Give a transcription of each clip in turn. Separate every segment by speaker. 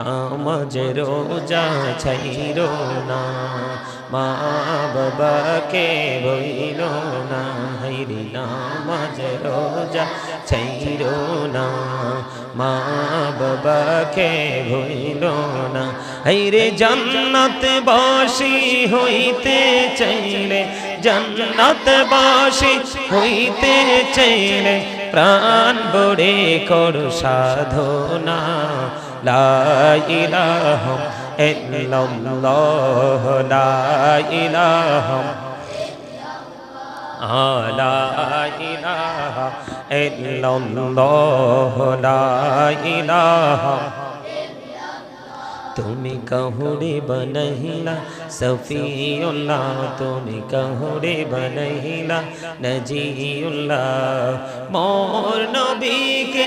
Speaker 1: আমাজে রোজা ছাইর না, মা বাবাকে বইল না, হাইরি নামাজ রোজা ছাইর না, মা বাবাকে ভইল না, হাইরে জন্নত বাসি হইতে চাইলে, জন্নত বাসি হইতে চাইলে, প্রাণ বড়ে করু সাধনা لا إله إلا الله لا إله لا إله إلا الله لا إله তুমি কহুরে বনহিলা সফিউল্লাহ, তুমি কহুরে বনহিলা নজিউল্লাহ, মোর নবীকে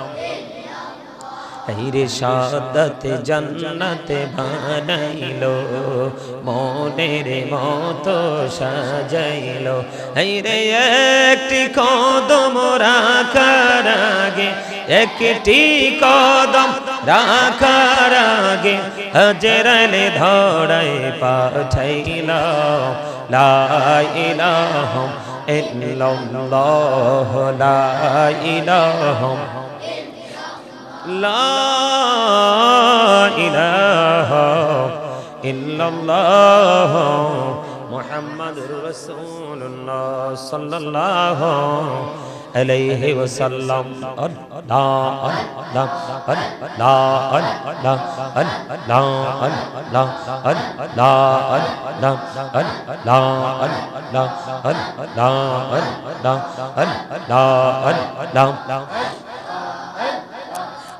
Speaker 1: রে সাদত জন্নত বানাইলো মনের মতো সাজাইলো। রে একটি কদম রাখার আগে, একটি কদম রাখার আগে হজরলে ধরাই পাঠাইলা। লা ইলাহা ইল্লাল্লাহ লা ইলাহা লা ইলাহা ইল্লাল্লাহ মুহাম্মাদুর রাসূলুল্লাহ সাল্লাল্লাহু আলাইহি ওয়াসাল্লাম আল্লাহ আল্লাহ আল্লাহ আল্লাহ আল্লাহ আল্লাহ আল্লাহ আল্লাহ আল্লাহ আল্লাহ আল্লাহ আল্লাহ আল্লাহ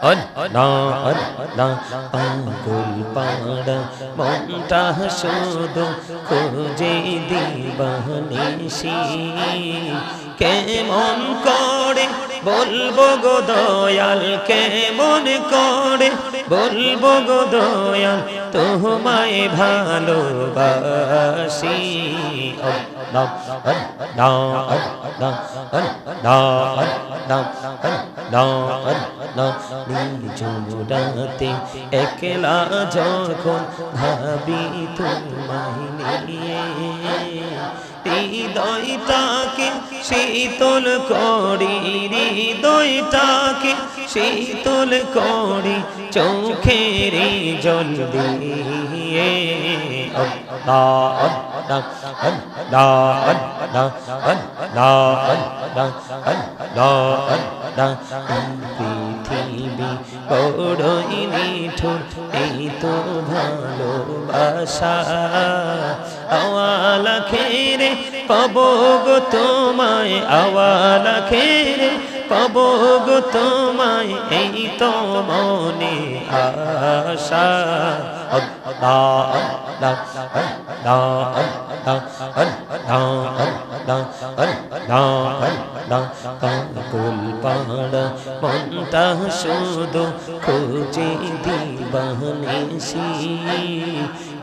Speaker 1: আল্লাহ আঙ্গুল পাড়া মনটা শুধু খুঁজে দিবানিসি কেমন করে বলব গো দয়াল, কেমন করে? বলব গো দয়াল, তোমায় ভালোবাসি। জোড়াতে একলা যখন ভাবি তোমায় নিয়ে, হৃদয়টাকে শীতল করি হৃদয়টাকে শীতল করি চোখের জল দিয়ে। পৃথিবী বড়ই নিঠুর এই তো ভালোবাসা। আওয়ালা খেরে পাব গো তোমায়। আওয়ালা খেরে পাব গো তোমায় এই তো মনে আশা আল্লাহ আল্লাহ আল্লাহ আল্লাহ আল্লাহ কাকুল পাড়া মনটা শুধু খুঁজে দিবানিসি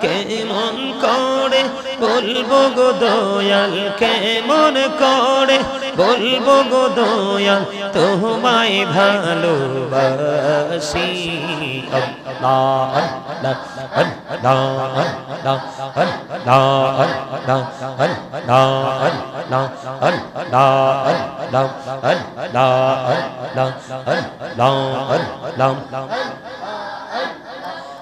Speaker 1: কেমন করে বলব গো দয়াল কেমন করে বলব গো দয়াল তোমায় ভালোবাসি আল্লাহ আল্লাহ আল্লাহ আল্লাহ আল্লাহ আল্লাহ আল্লাহ আল্লাহ আল্লাহ আল্লাহ আল্লাহ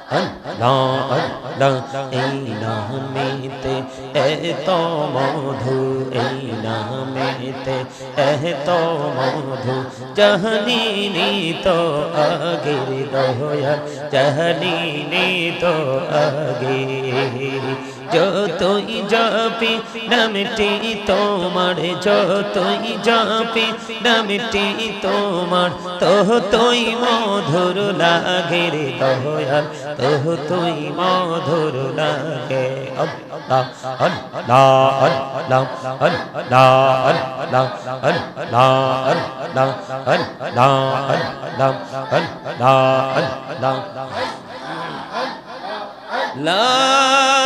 Speaker 1: আল্লাহ আল্লাহ এই নামেতে এত মধু এই নামেতে এত মধু জহনি তো আগের দয়া জহনি তো আগে যতই জপি নামটি তোমার যতই জপি নামটি তোমার তোহ তুই মধুর লাগে রে দয়াল তোহ তুই মধুর লাগে আল্লাহ আল্লাহ আল্লাহ আল্লাহ আল্লাহ আল্লাহ আল্লাহ আল্লাহ আল্লাহ আল্লাহ আল্লাহ لا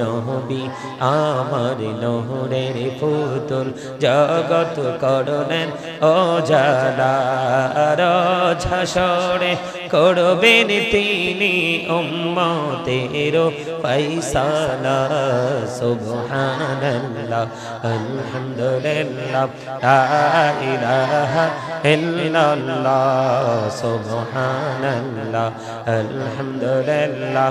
Speaker 1: নবী, আমার নহরের পুতুল জগত করলেন। ও জালার করবেন তিনি উম্মতের ফয়সালা। সুবহানাল্লাহ, আলহামদুলিল্লাহ সুবহানাল্লাহ, আলহামদুলিল্লাহ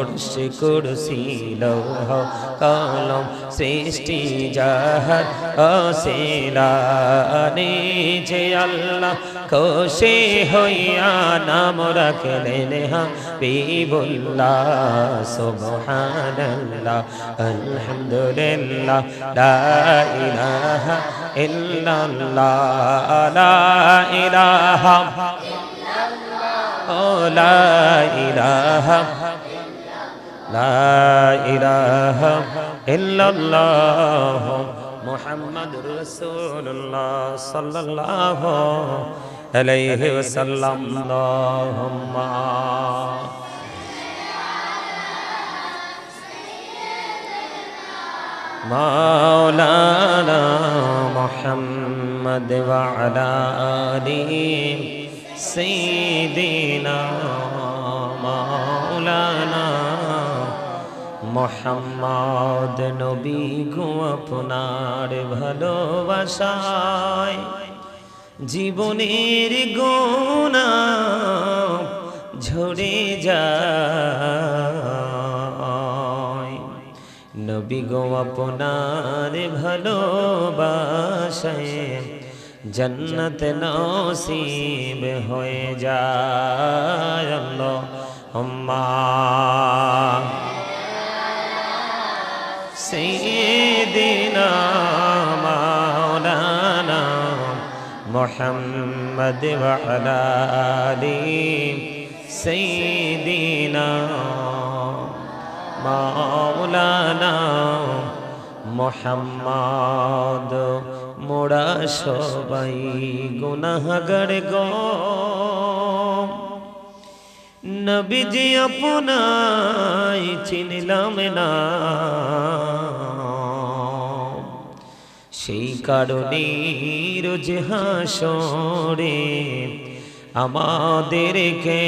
Speaker 1: আরশ কুরসি লৌহ কলম সৃষ্টি জাহার অসিলানি যে আল্লাহ খুশি হইয়া নাম রাখলেন হাবিবুল্লাহ, সুবহানাল্লাহ, আলহামদুলিল্লাহ, লা ইলাহা ইল্লাল্লাহ, লা ইলাহা لا إله لا إله إلا الله محمد رسول الله صلى الله عليه وسلم. اللهم مولانا محمد وعلى آله سيدنا مولانا মোহাম্মদ নবী গো আপনার ভালোবাসায় জীবনের গোনা ঝরে যায় নবী গো আপনার ভালোবাসায় জন্নত নসিব হয়ে যায় আল্লাহ আম্মা سيدنا مولانا محمد وعلى آله سيدنا مولانا মোহাম্মদ মোড়া সবাই গুনাহগার গ। নবীজি আপনাই চিনলাম না। সেই কারণে রোজ হাসরে আমাদেরকে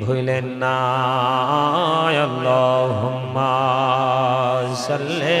Speaker 1: ভুলেন না। আল্লাহুম্মা সাল্লি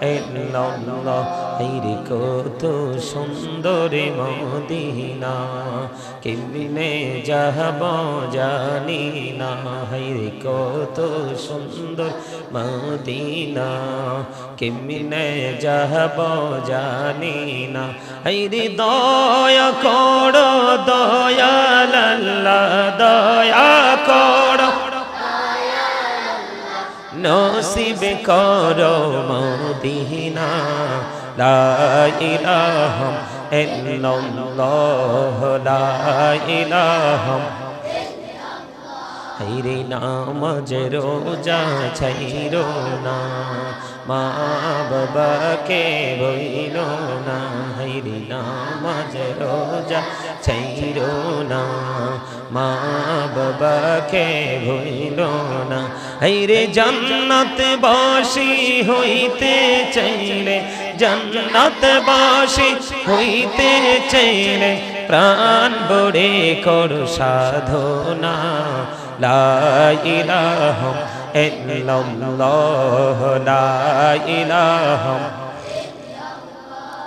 Speaker 1: ইল্লাল্লাহ হাইরে কত সুন্দর মদিনা কেমনে যাব জানি না হাইরে কত সুন্দর মদিনা কেমনে যাব জানি না হাইরে দয়া করো, দয়াল আল্লাহ, দয়া করো। নসিব করো মদিনা। লা ইলাহা ইল্লাল্লাহ, লা ইলাহা হাইরে নামাজ রোজা ছাইরো না, মা বাবাকে বইল না। হাইরে নামাজ রোজা, ছাইরো না। মা বাবাকে ভইল না। হাইরে জান্নাত বাসি হইতে চাইলে, জান্নাত বাসি হইতে চাইলে প্রাণ বড়ে কর সাধনা। লা ইলাহা ইল্লাল্লাহ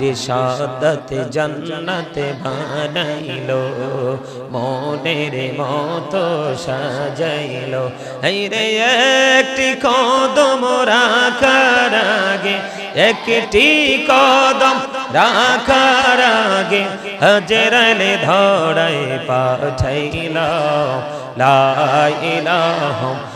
Speaker 1: রে সাদত জন্নত বানাইলো মনের মতো সাজাইলো রে একটি কদম রাখার আগে একটি কদম রাখার আগে হজরালে ধরাই পাঠাইল লা ইলাহা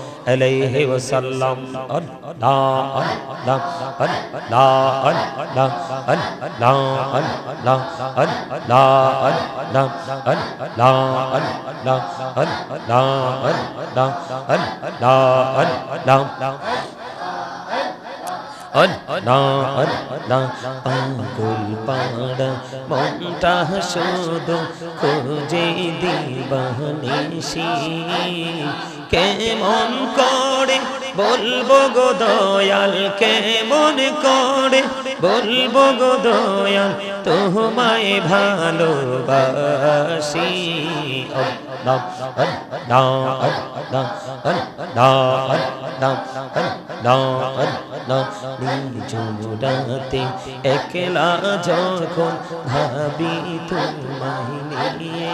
Speaker 1: আলাইহি ওয়াসাল্লাম আল্লাহ আল্লাহ আল্লাহ আল্লাহ আল্লাহ আল্লাহ আল্লাহ আল্লাহ আল্লাহ আল্লাহ আল্লাহ আল্লাহ আল্লাহ পাগল পাড়া মনটা শুধু খোঁজে দিবানিসি কেমন করে বলব গো দয়াল কে কেমন করে? বলব গো দয়াল, তোমায় ভালোবাসি। নিজুরাতে একলা যখন ভাবি, তোমায় নিয়ে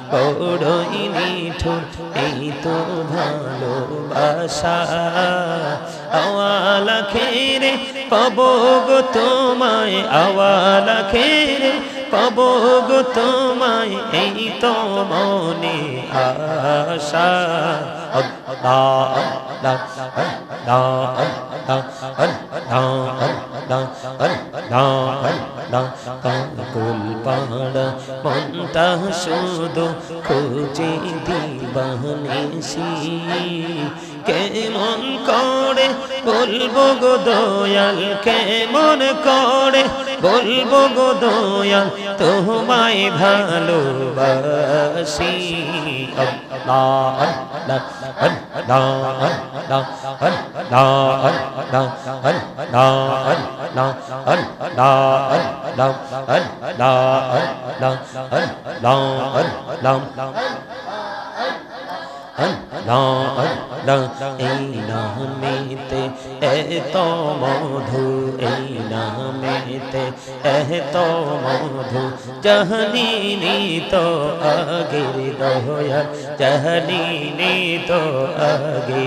Speaker 1: বড়ই নিঠুর এই তো ভালোবাসা। আওয়ালা খেরে পাবো গো তোমায় আওয়ালা খেরে পাব গো তোমায়, এই তো মনে আশা। কুল শুধু খুঁজে দিবানেছি কেমন করে বলব গো দয়াল, কেমন করে বলব গো দয়াল তোমায় ভালোবাসি এই নামেতে এত মধু এই নাম তে এহ তো মধু জহনীনি তো আগে দয়া জহনীনি তো আগে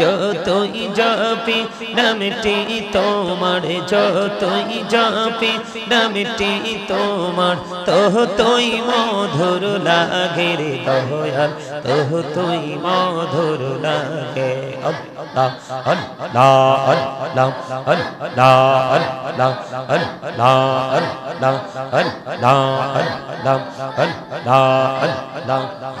Speaker 1: যতই জপি নামটি তোমার যতই জপি নামটি তোমার তো তুই মধুর লাগে রে দয়াল তো তুই মধুর লাগে আল্লাহ আল্লাহ আল্লাহ আল্লাহ আল্লাহ আল্লাহ আল্লাহ আল্লাহ আল্লাহ আল্লাহ আল্লাহ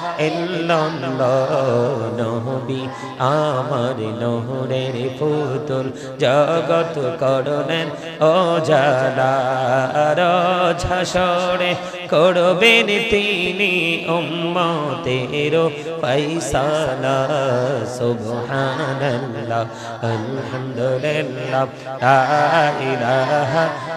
Speaker 1: নবী আমার নহরের পুতুল জগত করলেন অজালার ঝাসরে করবেন তিনি উম্মতের ফাইসালা সুবহানাল্লাহ আলহামদুলিল্লাহ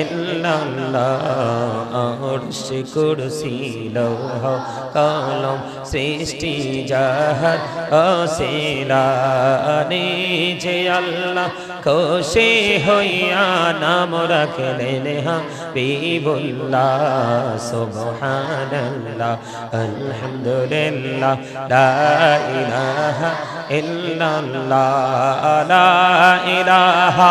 Speaker 1: ইল্লাল্লাহ আরশ কুরসি লৌহ কলম সৃষ্টি জাহার অসিলানি যে আল্লাহ খুশি হইয়া নাম রাখলেন হাবিবুল্লাহ সুবহানাল্লাহ আলহামদুলিল্লাহ লা ইলাহা ইল্লাল্লাহ লা ইলাহা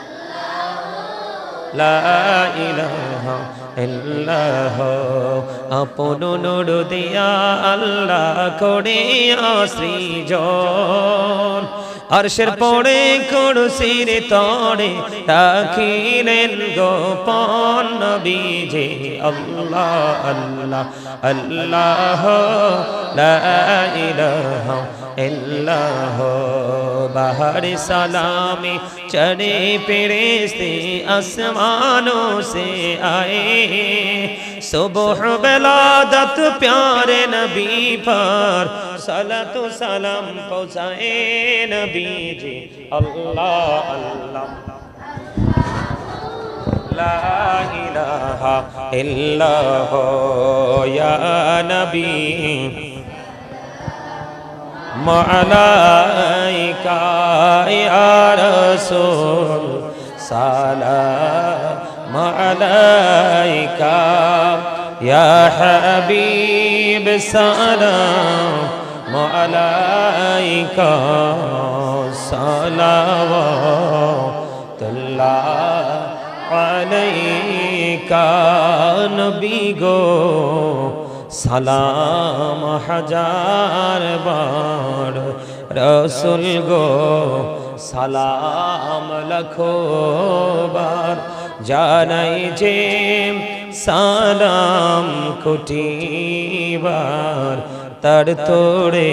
Speaker 1: আপন নূর দিয়া আল্লাহ করে সৃজন আরশের পড়ে কুরসির তড়ে রাখিলেন গোপন নবীজি। আল্লাহ আল্লাহ আল্লাহ লা ইলাহা اللہ بہر سلامی چڑے فرشتے آسمانوں سے آئے صبح بلادت پیارے نبی پر صلات و سلام پہنچائے نبی جی اللہ اللہ لا الہ الا ہو یا نبی عليك يا رسول. سلام عليك يا حبيب سلام عليك صلوات الله عليك نبي গো সালাম হাজার বার। রসুল গো, সালাম লখো বার। জানাই যে সালাম কোটিবার তার তোড়ে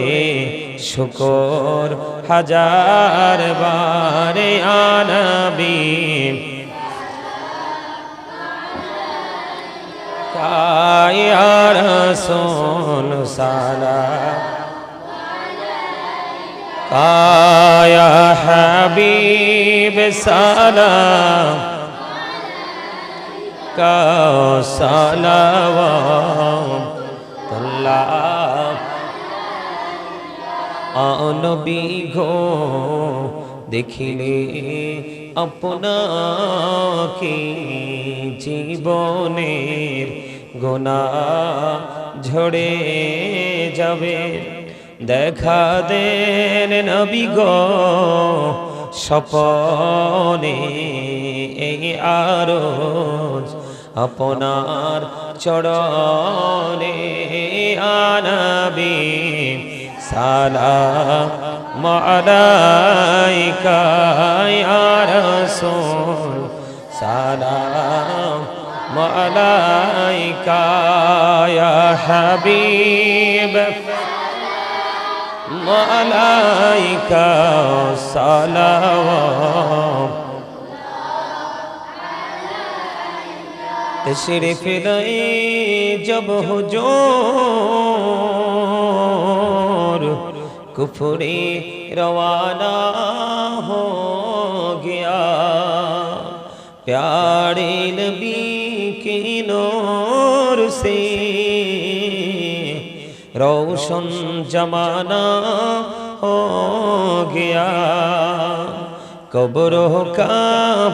Speaker 1: শুকর হাজার বারে আনবী সোন সালা কায়া হবিব সালা। সালাওয়া নবী গো দেখিলে আপনাকে জীবনের গোনা ঝরে যাবে। দেখা দেন নবী গো, স্বপনে এই আরজ আপনার চরণে আনবী। عليك يا رسول. سلام. عليك يا حبيب. عليك سلام تشرف لئی جب حجور کفری روانہ ہو گیا۔ پیارے نبی کی نور سے روشن جمانہ ہو گیا۔ قبروں کا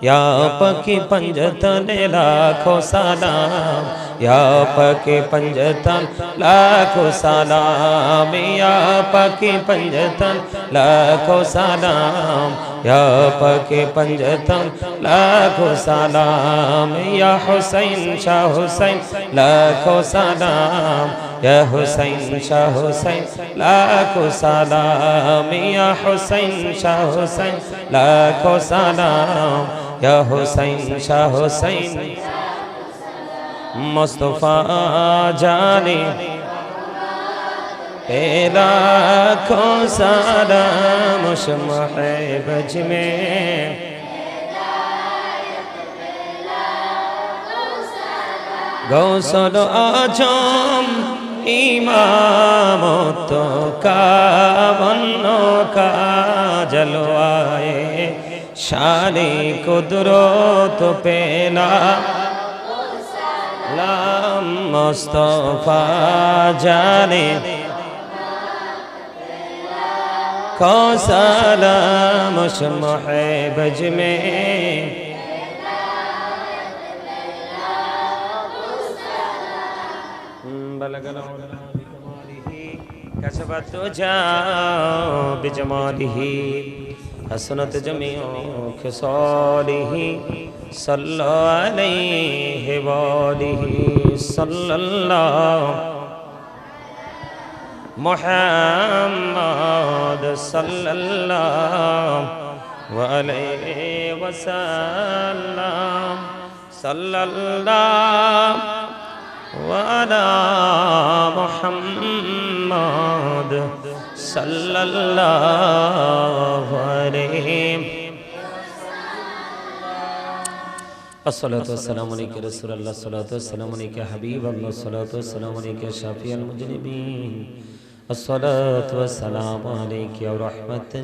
Speaker 1: یا پکی پنجتن لاکھوں سلام یا پاک پنجتن لاکھو سلام، یا پاک پنجتن لاکھو سلام، یا پاک پنجتن لاکھو سلام، یا حسین شاہ حسین لاکھو سلام، یا حسین شاہ حسین لاکھو سلام، یا حسین شاہ حسین لاکھو سلام، یا حسین شاہ حسین۔ মুস্তফা জানে پیدا کھو سارا مشمع بج میں گوسل آجم امام تو کا بنوں کا جلوائے شان قدرت پیلا মুস্তফা জানে কৌসালাম শমহ বজ মে بلغ العلا بكماله كشف الدجى بجماله حسنت جميع خصاله صلى عليه وآله صلى الله محمد صلى الله وعليه وسلم صلى الله وعلى محمد صلى الله عليه الصلاة والسلام عليك رسول الله الصلاة والسلام عليك حبيب الله الصلاة والسلام عليك شافي المجرمين الصلاة والسلام عليك يا رحمة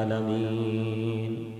Speaker 1: للعالمين